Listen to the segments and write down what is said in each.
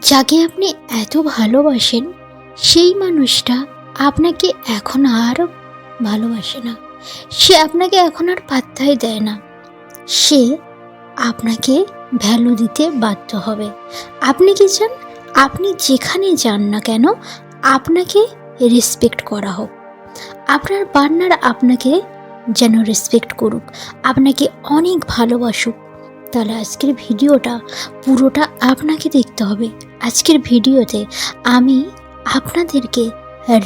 যাকে আপনি এত ভালোবাসেন, সেই মানুষটা আপনাকে এখন আর ভালোবাসে না। সে আপনাকে এখন আর পাত্তাই দেয় না। সে আপনাকে ভ্যালু দিতে বাধ্য হবে। আপনি কি চান? আপনি যেখানে যান না কেন, আপনাকে রেসপেক্ট করা হোক। আপনার পার্টনার আপনাকে যেন রেসপেক্ট করুক। আপনাকে অনেক ভালোবাসুক। তাহলে আজকের ভিডিওটা পুরোটা আপনাকে দেখতে হবে। আজকের ভিডিওতে আমি আপনাদেরকে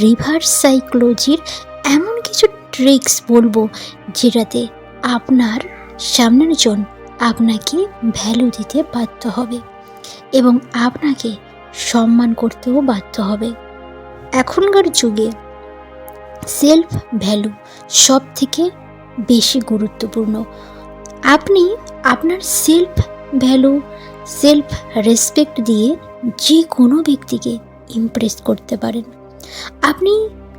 রিভার্স সাইকোলজির এমন কিছু ট্রিক্স বলব যেটাতে আপনার সামনের জন আপনাকে ভ্যালু দিতে বাধ্য হবে এবং আপনাকে সম্মান করতেও বাধ্য হবে। এখনকার যুগে সেলফ ভ্যালু সব থেকে বেশি গুরুত্বপূর্ণ। আপনি আপনার সেলফ ভ্যালু সেলফ রেসপেক্ট দিয়ে যে কোনো ব্যক্তিকে ইমপ্রেস করতে পারেন। আপনি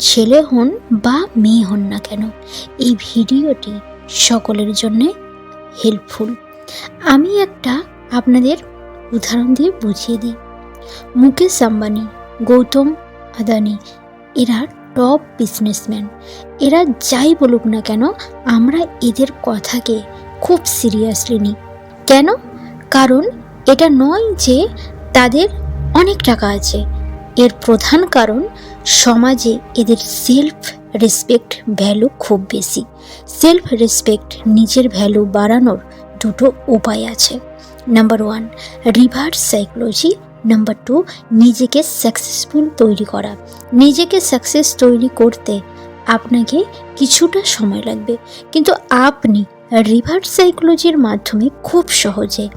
ছেলে হন বা মেয়ে হন না কেন, এই ভিডিওটি সকলের জন্যে হেল্পফুল আমি একটা আপনাদের উদাহরণ দিয়ে বুঝিয়ে দিই। মুকেশ আম্বানি, গৌতম আদানি, এরা টপ বিজনেসম্যান এরা যাই বলুক না কেন, আমরা এদের কথাকে খুব সিরিয়াসলি নিই। কেন? কারণ এটা নয় যে তাদের অনেক টাকা আছে। এর প্রধান কারণ সমাজে এদের সেলফ রেসপেক্ট ভ্যালু খুব বেশি। সেলফ রেসপেক্ট নিজের ভ্যালু বাড়ানোর দুটো উপায় আছে। Number one reverse psychology number two নিজেকে সাকসেসফুল তৈরি করা। নিজেকে সাকসেস তৈরি করতে আপনাকে কিছুটা সময় লাগবে। কিন্তু আপনি রিভার্স সাইকোলজির মাধ্যমে খুব সহজে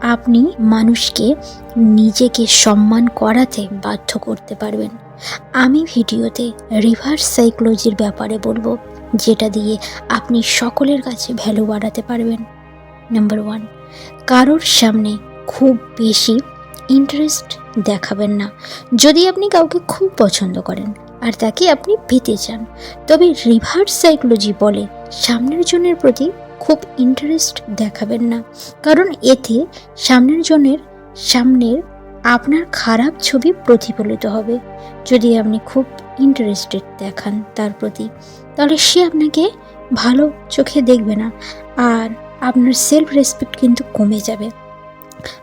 আপনি মানুষকে নিজেকে সম্মান করাতে বাধ্য করতে পারবেন। আমি ভিডিওতে রিভার্স সাইকোলজির ব্যাপারে বলব, যেটা দিয়ে আপনি সকলের কাছে ভ্যালু বাড়াতে পারবেন। নাম্বার ওয়ান কারোর সামনে খুব বেশি ইন্টারেস্ট দেখাবেন না। যদি আপনি কাউকে খুব পছন্দ করেন আর তাকে আপনি পেতে চান, তবে রিভার্স সাইকোলজি বলে সামনের জনের প্রতি খুব ইন্টারেস্ট দেখাবেন না। কারণ এতে সামনের জনের সামনের আপনার খারাপ ছবি প্রতিফলিত হবে। যদি আপনি খুব ইন্টারেস্টেড দেখান তার প্রতি, তাহলে সে আপনাকে ভালো চোখে দেখবে না আর আপনার সেলফ রেসপেক্ট কিন্তু কমে যাবে।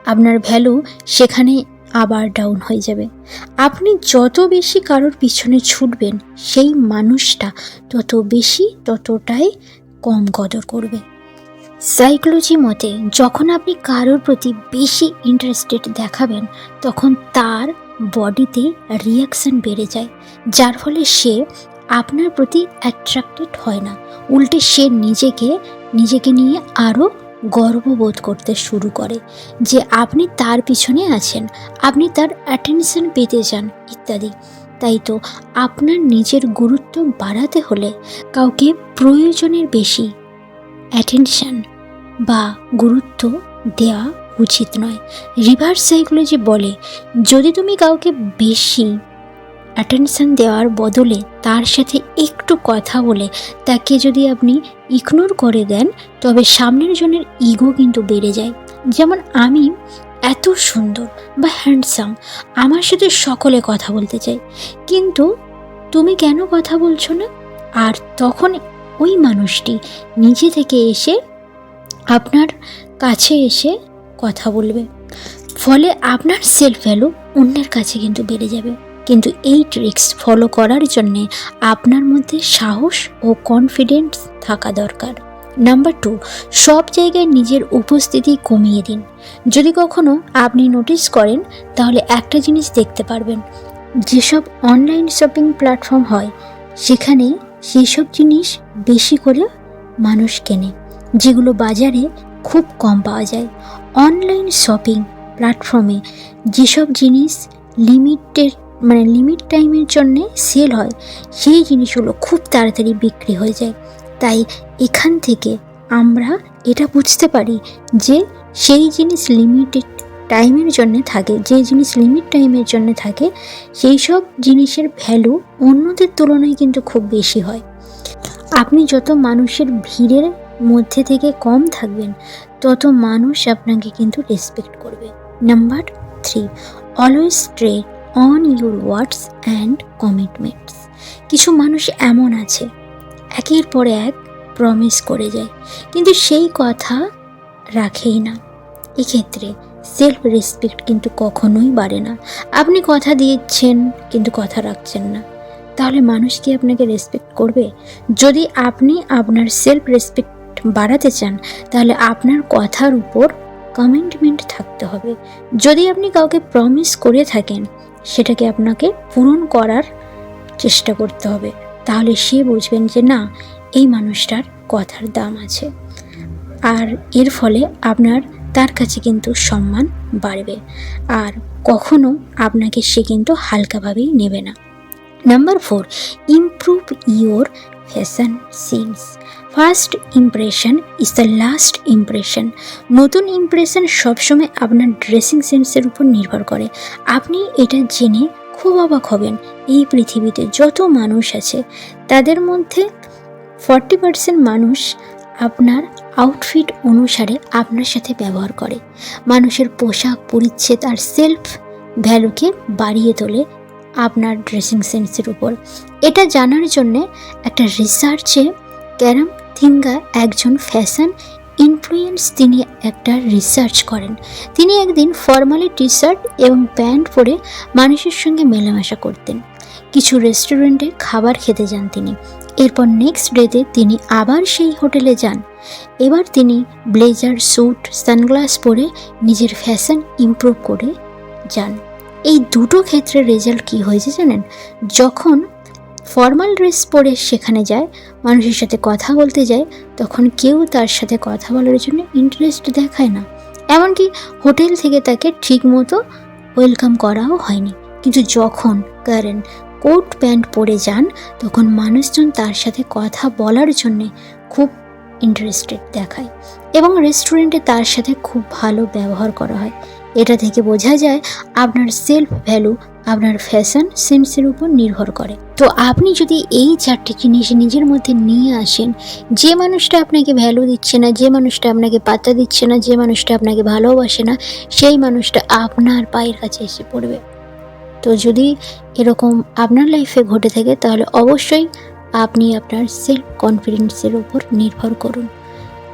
আপনার ভ্যালু সেখানে আবার ডাউন হয়ে যাবে। আপনি যত বেশি কারোর পিছনে ছুটবেন, সেই মানুষটা তত বেশি ততটাই কম কদর করবে। সাইকোলজি মতে, যখন আপনি কারোর প্রতি বেশি ইন্টারেস্টেড দেখাবেন, তখন তার বডিতে রিয়াকশন বেড়ে যায়, যার ফলে সে আপনার প্রতি অ্যাট্রাক্টেড হয় না। উল্টে সে নিজেকে নিজেকে নিয়ে আরও গর্ববোধ করতে শুরু করে যে আপনি তার পিছনে আছেন, আপনি তার অ্যাটেনশন পেতে চান ইত্যাদি। তাই তো আপনার নিজের গুরুত্ব বাড়াতে হলে কাউকে প্রয়োজনের বেশি অ্যাটেনশন বা গুরুত্ব দেওয়া উচিত নয়। রিভার্স সাইকোলজি বলে, যদি তুমি কাউকে বেশি অ্যাটেনশন দেওয়ার বদলে তার সাথে একটু কথা বলে, তাকে যদি আপনি ইগনোর করে দেন, তবে সামনের জনের ইগো কিন্তু বেড়ে যায়। যেমন আমি এত সুন্দর বা হ্যান্ডসাম আমার সাথে সকলে কথা বলতে চাই কিন্তু তুমি কেন কথা বলছো না? আর তখন ওই মানুষটি নিজে থেকে এসে আপনার কাছে এসে কথা বলবে। ফলে আপনার সেলফ ভ্যালু অন্যের কাছে কিন্তু বেড়ে যাবে। কিন্তু এই ট্রিক্স ফলো করার জন্যে আপনার মধ্যে সাহস ও কনফিডেন্স থাকা দরকার। নাম্বার টু সব জায়গায় নিজের উপস্থিতি কমিয়ে দিন। যদি কখনো আপনি নোটিস করেন, তাহলে একটা জিনিস দেখতে পারবেন। যেসব অনলাইন শপিং প্ল্যাটফর্ম হয়, সেখানে সেসব জিনিস বেশি করে মানুষ কেনে। যেগুলো বাজারে খুব কম পাওয়া যায়। অনলাইন শপিং প্ল্যাটফর্মে যেসব জিনিস লিমিটেড মানে লিমিট টাইমের জন্যে সেল হয়, সেই জিনিসগুলো খুব তাড়াতাড়ি বিক্রি হয়ে যায়। তাই এখান থেকে আমরা এটা বুঝতে পারি যে সেই জিনিস লিমিটেড টাইমের জন্য থাকে, যে জিনিস লিমিট টাইমের জন্য থাকে, সেই সব জিনিসের ভ্যালু অন্যদের তুলনায় কিন্তু খুব বেশি হয়। আপনি যত মানুষের ভিড়ের মধ্যে থেকে কম থাকবেন, তত মানুষ আপনাকে কিন্তু রেসপেক্ট করবে। Number three always stay on your words and commitments কিছু মানুষ এমন আছে, একের পর এক প্রমিস করে যায়, কিন্তু সেই কথা রাখেই না। এক্ষেত্রে সেলফ রেসপেক্ট কিন্তু কখনোই বাড়ে না। আপনি কথা দিয়েছেন কিন্তু কথা রাখছেন না। তাহলে মানুষ কি আপনাকে রেসপেক্ট করবে? যদি আপনি আপনার সেলফ রেসপেক্ট বাড়াতে চান, তাহলে আপনার কথার উপর কমিটমেন্ট থাকতে হবে। যদি আপনি কাউকে প্রমিস করে থাকেন, সেটাকে আপনাকে পূরণ করার চেষ্টা করতে হবে, তাহলে সে বুঝবেন যে না, এই মানুষটার কথার দাম আছে। আর এর ফলে আপনার, তার কাছে কিন্তু সম্মান বাড়বে। আর কখনো আপনাকে সে কিন্তু হালকাভাবেই নেবে না। Number four improve your fashion since first impression is the last impression নতুন ইমপ্রেশন সবসময় আপনার ড্রেসিং সেন্সের উপর নির্ভর করে। আপনি এটা জেনে খুব অবাক হবেন এই পৃথিবীতে যত মানুষ আছে, তাদের মধ্যে ফর্টি পার্সেন্ট মানুষ আপনার আউটফিট অনুসারে আপনার সাথে ব্যবহার করে। মানুষের পোশাক পরিচ্ছেদ আর সেলফ ভ্যালুকে বাড়িয়ে তোলে আপনার ড্রেসিং সেন্সের উপর। এটা জানার জন্যে একটা রিসার্চে ক্যারাম থিঙ্গা একজন ফ্যাশন ইনফ্লুয়েন্স তিনি একটা রিসার্চ করেন। তিনি একদিন ফর্মালি টি শার্ট এবং প্যান্ট পরে মানুষের সঙ্গে মেলামেশা করতেন। কিছু রেস্টুরেন্টে খাবার খেতে যান তিনি। এরপর নেক্সট ডেতে তিনি আবার সেই হোটেলে যান। এবার তিনি ব্লেজার স্যুট সানগ্লাস পরে নিজের ফ্যাশন ইমপ্রুভ করে যান। এই দুটো ক্ষেত্রে রেজাল্ট কী হয়েছে জানেন? যখন ফর্মাল ড্রেস পরে সেখানে যায়, মানুষের সাথে কথা বলতে যায়, তখন কেউ তার সাথে কথা বলার জন্য ইন্টারেস্ট দেখায় না। এমনকি হোটেল থেকে তাকে ঠিক মতো ওয়েলকাম করাও হয়নি। কিন্তু যখন কারেন কোট প্যান্ট পরে যান, তখন মানুষজন তার সাথে কথা বলার জন্যে খুব ইন্টারেস্টেড দেখায় এবং রেস্টুরেন্টে তার সাথে খুব ভালো ব্যবহার করা হয়। এটা থেকে বোঝা যায় আপনার সেলফ ভ্যালু আপনার ফ্যাশন সেন্সের উপর নির্ভর করে। তো আপনি যদি এই চারটি জিনিস নিজের মধ্যে নিয়ে আসেন, যে মানুষটা আপনাকে ভ্যালু দিচ্ছে না, যে মানুষটা আপনাকে পাত্তা দিচ্ছে না, যে মানুষটা আপনাকে ভালোবাসে না, সেই মানুষটা আপনার পায়ের কাছে এসে পড়বে। তো যদি এরকম আপনার লাইফে ঘটে থাকে, তাহলে অবশ্যই আপনি আপনার সেলফ কনফিডেন্সের উপর নির্ভর করুন।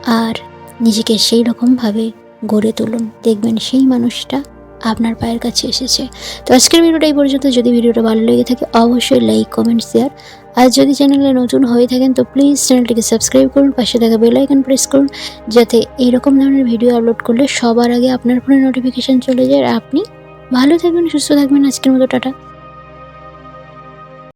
আর নিজেকে সেই রকমভাবে গড়ে তুলুন। দেখবেন সেই মানুষটা আপনার পায়ের কাছে এসেছে। তো আজকের ভিডিওটা এই পর্যন্ত। যদি ভিডিওটা ভালো লেগে থাকে, অবশ্যই লাইক কমেন্ট শেয়ার আর যদি চ্যানেলে নতুন হয়ে থাকেন, তো প্লিজ চ্যানেলটিকে সাবস্ক্রাইব করুন, পাশে থাকা বেল আইকন প্রেস করুন, যাতে এইরকম ধরনের ভিডিও আপলোড করলে সবার আগে আপনার ফোনে নোটিফিকেশান চলে যায়। আর আপনি ভালো থাকবেন, সুস্থ থাকবেন। আজকের মতো, টাটা।